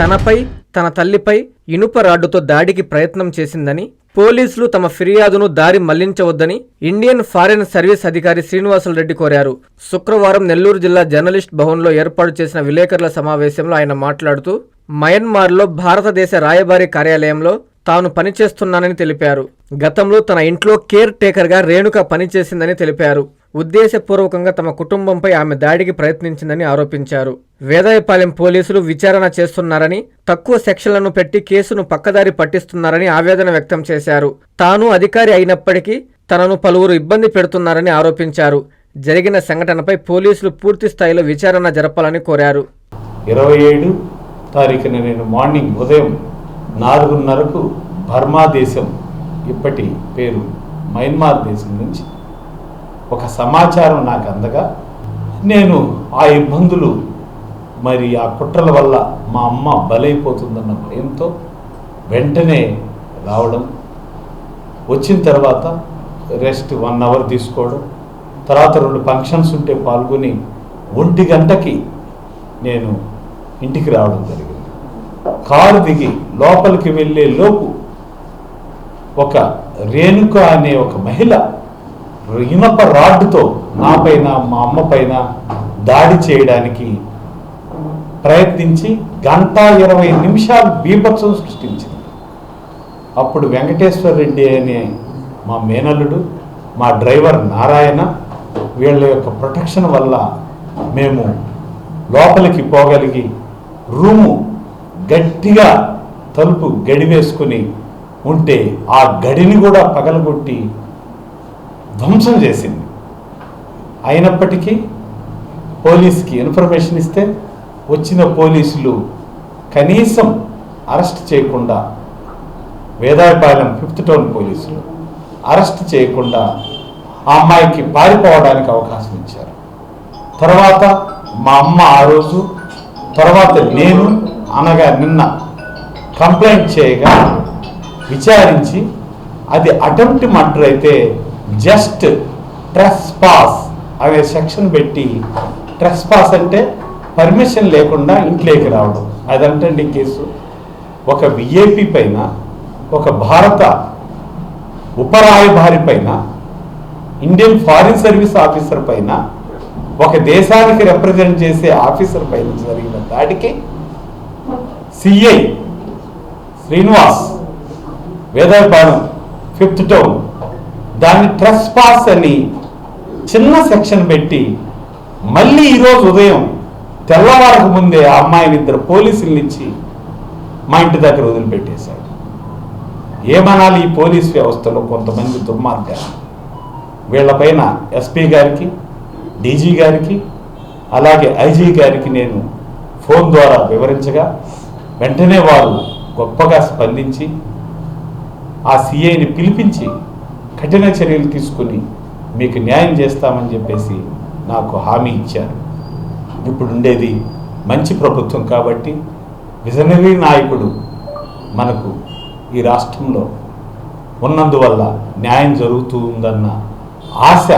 తనపై తన తల్లిపై ఇనుప రాడ్డుతో దాడికి ప్రయత్నం చేసిందని పోలీసులు తమ ఫిర్యాదును దారి మళ్ళించవద్దని ఇండియన్ ఫారెన్ సర్వీస్ అధికారి శ్రీనివాసులు రెడ్డి కోరారు. శుక్రవారం నెల్లూరు జిల్లా జర్నలిస్ట్ భవన్లో ఏర్పాటు చేసిన విలేకరుల సమావేశంలో ఆయన మాట్లాడుతూ మయన్మార్లో భారతదేశ రాయబారి కార్యాలయంలో తాను పనిచేస్తున్నానని తెలిపారు. గతంలో తన ఇంట్లో కేర్ టేకర్గా రేణుక పనిచేసిందని తెలిపారు. ఉద్దేశపూర్వకంగా తమ కుటుంబంపై ఆమె దాడికి ప్రయత్నించిందని ఆరోపించారు. వేదాయపాలెం పోలీసులు విచారణ చేస్తున్నారని తక్కువ సెక్షన్లను పెట్టి కేసును పక్కదారి పట్టిస్తున్నారని ఆవేదన వ్యక్తం చేశారు. తాను అధికారి అయినప్పటికీ తనను పలువురు ఇబ్బంది పెడుతున్నారని ఆరోపించారు. జరిగిన సంఘటనపై పోలీసులు పూర్తి స్థాయిలో విచారణ జరపాలని కోరారు. ఇరవై ఏడు తారీఖున నేను మార్నింగ్ ఉదయం నాలుగున్నరకు బర్మా దేశం ఇప్పటి పేరు మయన్మార్ దేశం నుంచి ఒక సమాచారం నాకు అందగా నేను ఆ ఇబ్బందులు మరి ఆ కుట్రల వల్ల మా అమ్మ బలైపోతుందన్న భయంతో వెంటనే రావడం వచ్చిన తర్వాత రెస్ట్ వన్ అవర్ తీసుకోవడం తర్వాత రెండు ఫంక్షన్స్ ఉంటే పాల్గొని ఒంటి గంటకి నేను ఇంటికి రావడం జరిగింది. కారు దిగి లోపలికి వెళ్ళే లోపు ఒక రేణుక అనే ఒక మహిళ ఇనప రాడ్డుతో నా పైన మా అమ్మ పైన దాడి చేయడానికి ప్రయత్నించి గంట ఇరవై నిమిషాలు బీభత్సం సృష్టించింది. అప్పుడు వెంకటేశ్వర రెడ్డి అనే మా మేనల్లుడు మా డ్రైవర్ నారాయణ వీళ్ళ యొక్క ప్రొటెక్షన్ వల్ల మేము లోపలికి పోగలిగి రూము గట్టిగా తలుపు గడి వేసుకుని ఉంటే ఆ గడిని కూడా పగలగొట్టి ధ్వంసం చేసింది. అయినప్పటికీ పోలీస్కి ఇన్ఫర్మేషన్ ఇస్తే వచ్చిన పోలీసులు కనీసం అరెస్ట్ చేయకుండా వేదాయపాలెం ఫిఫ్త్ టౌన్ పోలీసులు అరెస్ట్ చేయకుండా ఆ అమ్మాయికి పారిపోవడానికి అవకాశం ఇచ్చారు. తర్వాత మా అమ్మ ఆ రోజు తర్వాత నేను అనగా నిన్న కంప్లైంట్ చేయగా విచారించి అది అటెంప్ట్ మర్డర్ అయితే జస్ట్ ట్రెస్ పాస్ అనే సెక్షన్ పెట్టి ట్రెస్ పాస్ అంటే పర్మిషన్ లేకుండా ఇంట్లోకి రావడం. అదంటండి కేసు. ఒక విఏపి పైన ఒక భారత ఉపరాయభారి పైన ఇండియన్ ఫారిన్ సర్వీస్ ఆఫీసర్ పైన ఒక దేశానికి రిప్రజెంట్ చేసే ఆఫీసర్ పైన జరిగిన దాడికి CI Srinivas Vedayapalem fifth town దాన్ని ట్రస్ పాస్ అని చిన్న సెక్షన్ పెట్టి మళ్ళీ ఈరోజు ఉదయం తెల్లవారకు ముందే ఆ అమ్మాయిని ఇద్దరు పోలీసులు ఇచ్చి మా ఇంటి దగ్గర వదిలిపెట్టేశాడు ఏమనాలి ఈ పోలీస్ వ్యవస్థలో కొంతమంది దుర్మార్గాలు? వీళ్ళపైన ఎస్పీ గారికి డీజీ గారికి అలాగే ఐజీ గారికి నేను ఫోన్ ద్వారా వివరించగా వెంటనే వారు గొప్పగా స్పందించి ఆ సిఐని పిలిపించి కఠిన చర్యలు తీసుకుని మీకు న్యాయం చేస్తామని చెప్పేసి నాకు హామీ ఇచ్చారు. ఇప్పుడు ఉండేది మంచి ప్రభుత్వం కాబట్టి విజనరీ నాయకుడు మనకు ఈ రాష్ట్రంలో ఉన్నందువల్ల న్యాయం జరుగుతుందన్న ఆశ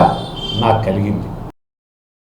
నాకు కలిగింది.